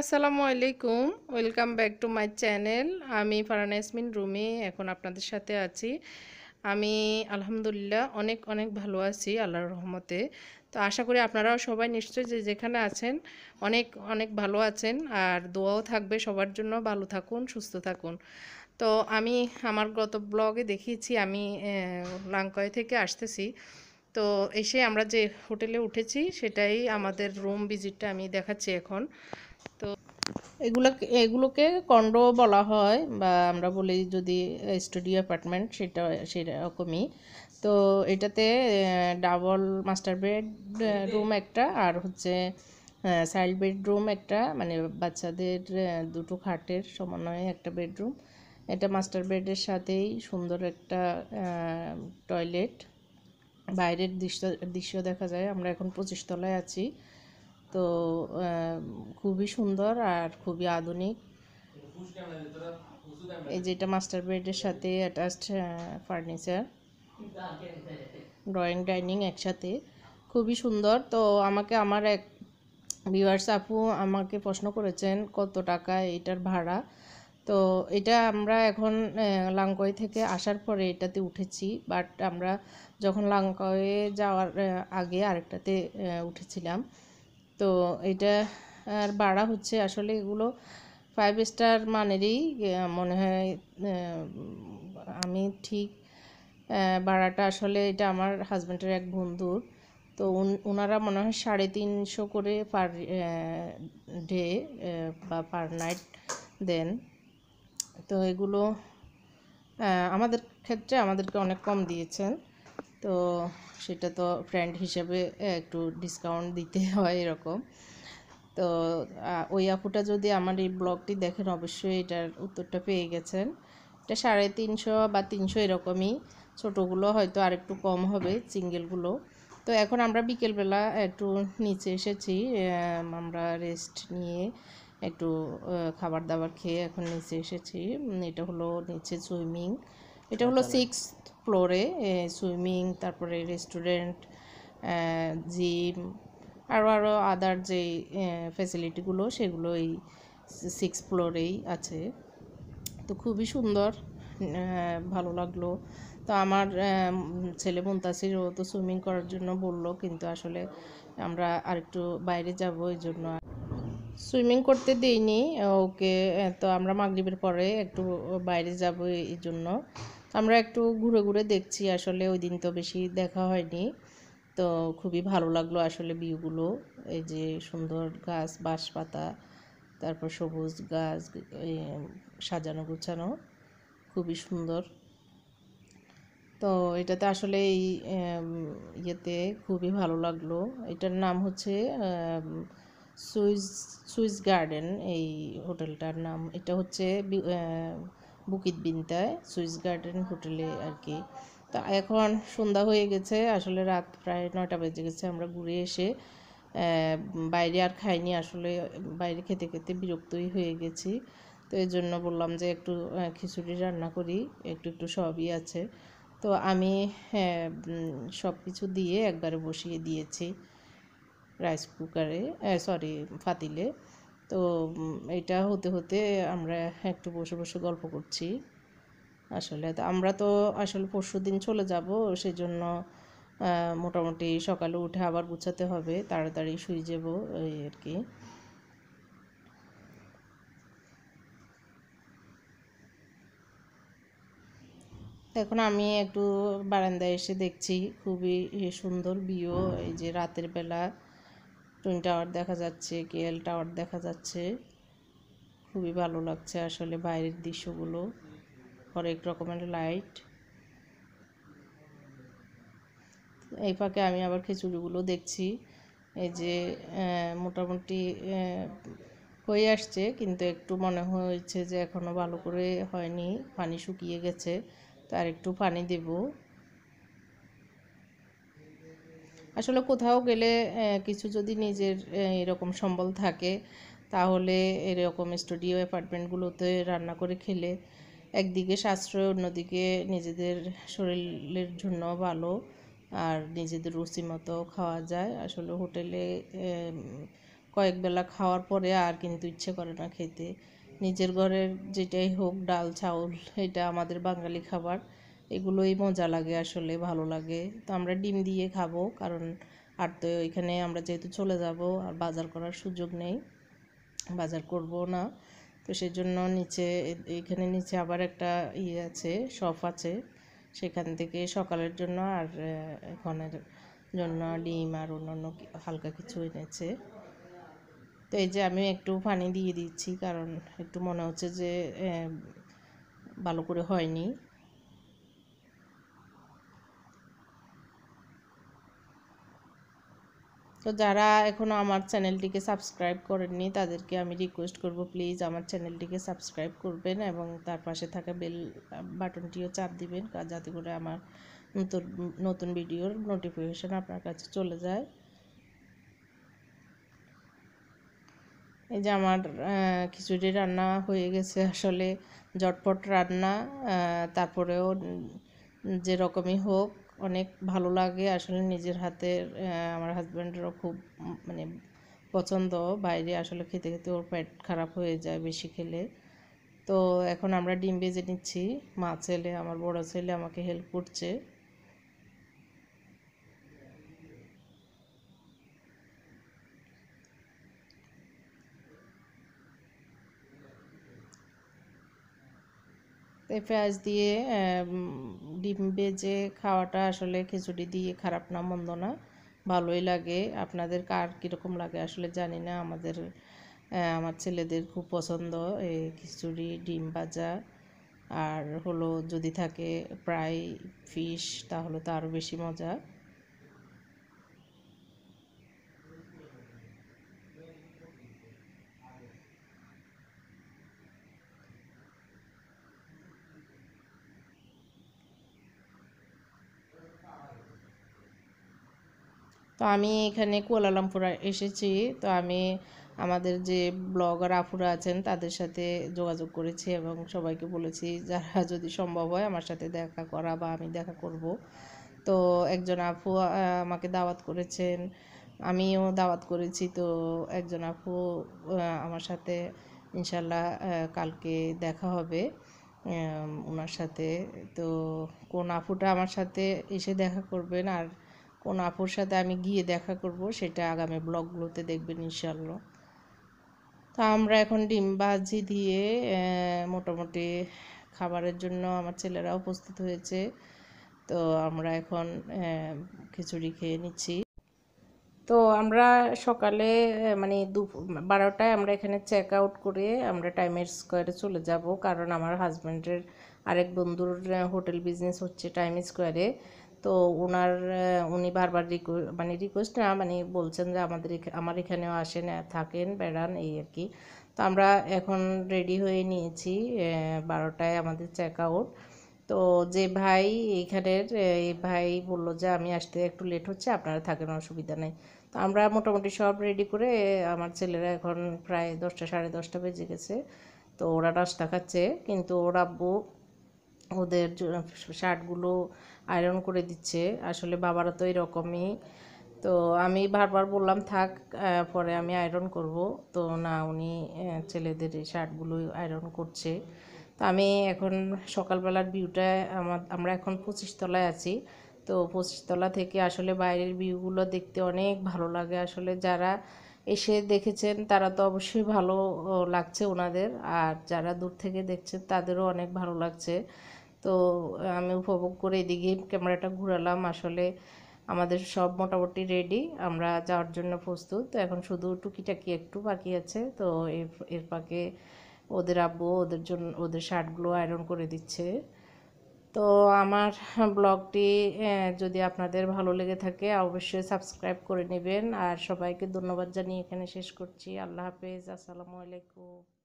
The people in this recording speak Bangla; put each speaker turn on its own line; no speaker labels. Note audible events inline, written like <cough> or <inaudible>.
আসসালামু আলাইকুম, welcome back to my channel. আমি ফারানা ইয়াসমিন রুমি, এখন আপনাদের সাথে আছি। আমি আলহামদুলিল্লাহ অনেক অনেক ভালো আছি আল্লাহর রহমতে। তো আশা করি আপনারাও সবাই নিশ্চয়ই যে যেখানে আছেন, অনেক অনেক ভালো আছেন। আর দোয়াও থাকবে সবার জন্য। ভালো থাকুন, সুস্থ থাকুন। তো আমি আমার গত ব্লগে দেখিয়েছি, আমি লাঙ্কয় থেকে আসতেছি। তো এসে আমরা যে হোটেলে উঠেছি, সেটাই আমাদের রুম ভিজিটটা আমি দেখাচ্ছি এখন। তো এগুলো এগুলোকে কন্ডো বলা হয়, বা আমরা বলি যদি স্টুডিও অ্যাপার্টমেন্ট সেটা, সেরকমই। তো এটাতে ডাবল মাস্টার বেড রুম একটা, আর হচ্ছে সাইড বেডরুম একটা মানে বাচ্চাদের দুটো খাটের সমন্বয়ে একটা বেডরুম এটা মাস্টার বেডের সাথেই সুন্দর একটা টয়লেট বাইরের দৃশ্য দৃশ্য দেখা যায়। আমরা এখন পঁচিশ তলায় আছি। তো খুবই সুন্দর আর খুবই আধুনিক। এই যেটা মাস্টার বেডের সাথে অ্যাটাচড ফার্নিচার ড্রয়িং ডাইনিং একসাথে। খুবই সুন্দর। তো আমাকে, আমার এক ভিউয়ার্স আপু আমাকে প্রশ্ন করেছেন, কত টাকা এটার ভাড়া? তো এটা আমরা এখন লাঙ্কয় থেকে আসার পরে এটাতে উঠেছি। বাট আমরা যখন লাঙ্কয়ে যাওয়ার আগে আরেকটাতে উঠেছিলাম। তো এটা আর ভাড়া হচ্ছে আসলে এগুলো ফাইভ স্টার মানেরই মনে হয় আমি ঠিক ভাড়াটা আসলে এটা আমার হাজব্যান্ডের এক বন্ধুর তো ওনারা মনে হয় সাড়ে তিনশো করে পার ডে বা পার নাইট দেন। তো এগুলো আমাদের ক্ষেত্রে আমাদেরকে অনেক কম দিয়েছেন। তো সেটা তো ফ্রেন্ড হিসেবে একটু ডিসকাউন্ট দিতে <laughs> হয় এরকম। তো ওই আপুটা যদি আমার এই ব্লগটি দেখেন, অবশ্যই এটার উত্তরটা পেয়ে গেছেন। এটা সাড়ে তিনশো বা তিনশো এরকমই। ছোটোগুলো হয়তো আর একটু কম হবে সিঙ্গেলগুলো তো এখন আমরা বিকেলবেলা একটু নিচে এসেছি আমরা রেস্ট নিয়ে একটু খাবার দাবার খেয়ে এখন নিচে এসেছি। এটা হলো নিচে সুইমিং। এটা হলো সিক্স ফ্লোরে সুইমিং তারপরে রেস্টুরেন্ট জিম আরও আরও আদার যে ফ্যাসিলিটিগুলো সেগুলো এই সিক্স ফ্লোরেই আছে। তো খুবই সুন্দর ভালো লাগল। তো আমার ছেলে মুন্তাসির ও তো সুইমিং করার জন্য বলল কিন্তু আসলে আমরা আরেকটু বাইরে যাব এই জন্য সুইমিং করতে দিইনি, ওকে তো আমরা মাগরীবের পরে একটু বাইরে যাব এই জন্য। আমরা একটু ঘুরে ঘুরে দেখছি, আসলে ওই দিন তো বেশি দেখা হয়নি। তো খুবই ভালো লাগল আসলে ভিউগুলো, এই যে সুন্দর গাছ বাঁশ পাতা তারপর সবুজ গাছ সাজানো গুছানো, খুবই সুন্দর। তো এটাতে আসলে এই ইয়েতে খুবই ভালো লাগল। এটার নাম হচ্ছে সুইস সুইস গার্ডেন এই হোটেলটার নাম। এটা হচ্ছে বুকিত বিনতায় সুইস গার্ডেন হোটেলে আর কি। তো এখন সন্ধ্যা হয়ে গেছে, আসলে রাত প্রায় নয়টা বেজে গেছে, আমরা ঘুরে এসে বাইরে আর খাইনি, আসলে বাইরে খেতে খেতে বিরক্তই হয়ে গেছি। তো এই জন্য বললাম যে একটু খিচুড়ি রান্না করি, একটু একটু সবই আছে। তো আমি সব কিছু দিয়ে একবারে বসিয়ে দিয়েছি। রাইস কুকারে সরি ফাতিলে। তো এটা হতে হতে আমরা একটু বসে বসে গল্প করছি। আসলে তো আমরা তো আসলে পরশু দিন চলে যাব সেই জন্য মোটামুটি সকালে উঠে আবার গুছাতে হবে, তাড়াতাড়ি শুয়ে যাব, এই আর কি। এখন আমি একটু বারান্দায় এসে দেখছি, খুবই সুন্দর ভিউ এই যে রাতের বেলা টুইন টাওয়ার দেখা যাচ্ছে কেএল টাওয়ার দেখা যাচ্ছে। খুবই ভালো লাগছে আসলে বাইরের দৃশ্যগুলো। হরেক রকমের লাইট এই ফাঁকে আমি আবার খিচুড়িগুলো দেখছি। এই যে মোটামুটি হয়ে আসছে, কিন্তু একটু মনে হয়েছে যে এখনও ভালো করে হয়নি। পানি শুকিয়ে গেছে, তো আর একটু পানি দেব। আসলে কোথাও গেলে কিছু যদি নিজের এরকম সম্বল থাকে, তাহলে এরকম স্টুডিও অ্যাপার্টমেন্টগুলোতে রান্না করে খেলে একদিকে সাশ্রয়, অন্যদিকে নিজেদের শরীরের জন্য ভালো, আর নিজেদের রুচি মতো খাওয়া যায়। আসলে হোটেলে কয়েক বেলা খাওয়ার পরে আর কিন্তু ইচ্ছে করে না খেতে। নিজের ঘরের যেটাই হোক, ডাল, চাউল, এটা আমাদের বাঙালি খাবার। এগুলোই মজা লাগে আসলে, ভালো লাগে। তো আমরা ডিম দিয়ে খাব, কারণ আর তো এখানে আমরা যেহেতু চলে যাব, আর বাজার করার সুযোগ নেই, বাজার করব না। তো সেই জন্য নিচে, এখানে নিচে আবার একটা ইয়ে আছে, শপ আছে। সেখান থেকে সকালের জন্য আর এখনের জন্য ডিম আর অন্যান্য হালকা কিছু এনেছে। তো এই যে আমি একটু পানি দিয়ে দিচ্ছি, কারণ একটু মনে হচ্ছে যে ভালো করে হয়নি। তো যারা এখনও আমার চ্যানেলটিকে সাবস্ক্রাইব করেননি, তাদেরকে আমি রিকোয়েস্ট করব প্লিজ আমার চ্যানেলটিকে সাবস্ক্রাইব করবেন এবং তার পাশে থাকা বেল বাটনটিও চাপ দিবেন যাতে করে আমার নতুন নতুন ভিডিওর নোটিফিকেশান আপনার কাছে চলে যায়। এই যে আমার খিচুড়ি রান্না হয়ে গেছে আসলে জটপট রান্না তারপরেও যেরকমই হোক অনেক ভালো লাগে। আসলে নিজের হাতের আমার হাজব্যান্ডেরও খুব মানে পছন্দ। বাইরে আসলে খেতে খেতে ওর পেট খারাপ হয়ে যায় বেশি খেলে। তো এখন আমরা ডিম বেজে নিচ্ছি। মা ছেলে, আমার বড় ছেলে আমাকে হেল্প করছে। পেঁয়াজ দিয়ে ডিম বেজে খাওয়াটা আসলে খিচুড়ি দিয়ে খারাপ না, মন্দ না, ভালোই লাগে। আপনাদের কার কীরকম লাগে আসলে জানি না। আমাদের আমার ছেলেদের খুব পছন্দ এই খিচুড়ি, ডিম ভাজা। আর হলো যদি থাকে প্রায় ফিশ, তাহলে তো আরও বেশি মজা। তো আমি এখানে কুয়ালালামপুর এসেছি। তো আমি আমাদের যে ব্লগার আফুরা আছেন, তাদের সাথে যোগাযোগ করেছি এবং সবাইকে বলেছি, যারা যদি সম্ভব হয় আমার সাথে দেখা করা বা আমি দেখা করব। তো একজন আপু আমাকে দাওয়াত করেছেন। আমিও দাওয়াত করেছি। তো একজন আপু আমার সাথে, ইনশাল্লাহ কালকে দেখা হবে ওনার সাথে। তো কোন আপুটা আমার সাথে এসে দেখা করবেন আর কোন আপুর সাথে আমি গিয়ে দেখা করব, সেটা আগামী ব্লগগুলোতে দেখবেন ইনশাল্লাহ তো আমরা এখন ডিম ভাজি দিয়ে মোটামুটি খাবারের জন্য আমার ছেলেরা উপস্থিত হয়েছে। তো আমরা এখন খিচুড়ি খেয়ে নিচ্ছি। তো আমরা সকালে মানে দু বারোটায় আমরা এখানে চেক আউট করে আমরা টাইমের স্কোয়ারে চলে যাব। কারণ আমার হাজব্যান্ডের আরেক বন্ধুর হোটেল বিজনেস হচ্ছে টাইম স্কোয়ারে তো ওনার উনি বারবার মানে রিকোয়েস্ট না মানে বলছেন যে আমাদের আমার এখানেও আসেন থাকেন, বেড়ান, এই আর কি। তো আমরা এখন রেডি হয়ে নিয়েছি বারোটায় আমাদের চেক আউট তো যে ভাই এইখানের এই ভাই বলল যে আমি আসতে একটু লেট হচ্ছে, আপনারা থাকেন, অসুবিধা নেই। তো আমরা মোটামুটি সব রেডি করে আমার ছেলেরা এখন প্রায় দশটা, সাড়ে দশটা বেজে গেছে। তো ওরা নাস্তা খাচ্ছে, কিন্তু ওর আব্বু ওদের শার্টগুলো আয়রন করে দিচ্ছে। আসলে বাবারা তো এরকমই। তো আমি বারবার বললাম, থাক পরে আমি আয়রন করব। তো না, উনি ছেলেদের এই শার্টগুলো আয়রন করছে। তো আমি এখন সকালবেলার ভিউটা আমার, আমরা এখন পঁচিশ তলায় আছি। তো পঁচিশতলা থেকে আসলে বাইরের ভিউগুলো দেখতে অনেক ভালো লাগে। আসলে যারা এসে দেখেছেন, তারা তো অবশ্যই ভালো লাগছে ওনাদের। আর যারা দূর থেকে দেখছেন, তাদেরও অনেক ভালো লাগছে। তো আমি উপভোগ করে এদিকে ক্যামেরাটা ঘুরালাম। আসলে আমাদের সব মোটামুটি রেডি আমরা যাওয়ার জন্য প্রস্তুত। তো এখন শুধু টুকিটাকি একটু বাকি আছে। তো এর পাকে ওদের আব্বু ওদের জন্য, ওদের শার্টগুলো আয়রন করে দিচ্ছে। তো আমার ব্লগটি যদি আপনাদের ভালো লেগে থাকে, অবশ্যই সাবস্ক্রাইব করে নেবেন। আর সবাইকে ধন্যবাদ জানিয়ে এখানে শেষ করছি। আল্লাহ হাফেজ, আসসালামু আলাইকুম।